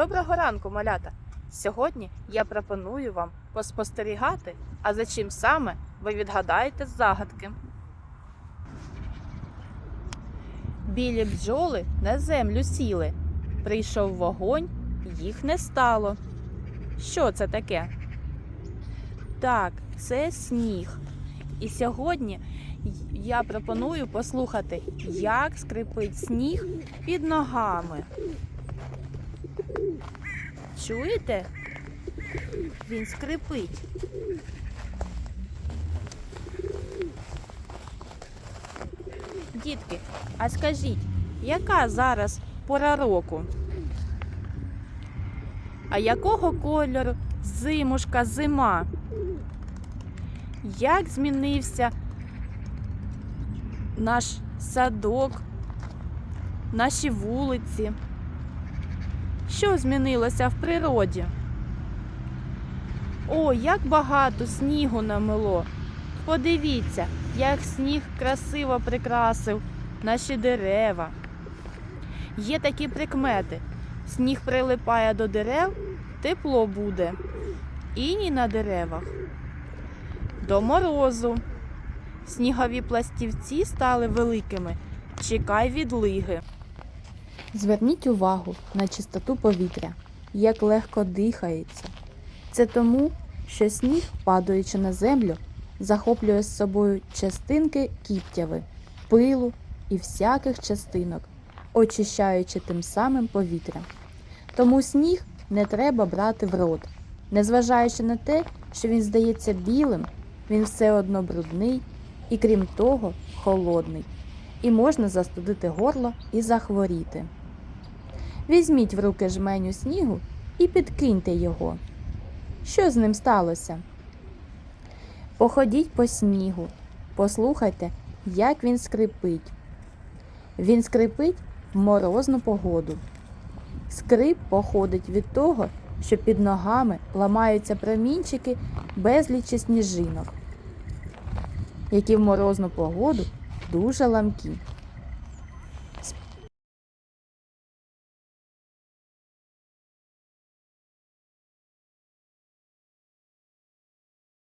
Доброго ранку, малята! Сьогодні я пропоную вам поспостерігати, а за чим саме ви відгадаєте загадки. Білі бджоли на землю сіли. Прийшов вогонь, їх не стало. Що це таке? Так, це сніг. І сьогодні я пропоную послухати, як скрипить сніг під ногами. Чуєте? Він скрипить. Дітки, а скажіть, яка зараз пора року? А якого кольору зимушка зима? Як змінився наш садок, наші вулиці? Що змінилося в природі? О, як багато снігу намело. Подивіться, як сніг красиво прикрасив наші дерева. Є такі прикмети. Сніг прилипає до дерев, тепло буде. Іні на деревах. До морозу. Снігові пластівці стали великими. Чекай відлиги. Зверніть увагу на чистоту повітря, як легко дихається. Це тому, що сніг, падаючи на землю, захоплює з собою частинки кіптяви, пилу і всяких частинок, очищаючи тим самим повітря. Тому сніг не треба брати в рот. Незважаючи на те, що він здається білим, він все одно брудний і, крім того, холодний, і можна застудити горло і захворіти. Візьміть в руки жменю снігу і підкиньте його. Що з ним сталося? Походіть по снігу, послухайте, як він скрипить. Він скрипить в морозну погоду. Скрип походить від того, що під ногами ламаються промінчики безлічі сніжинок, які в морозну погоду дуже ламкі.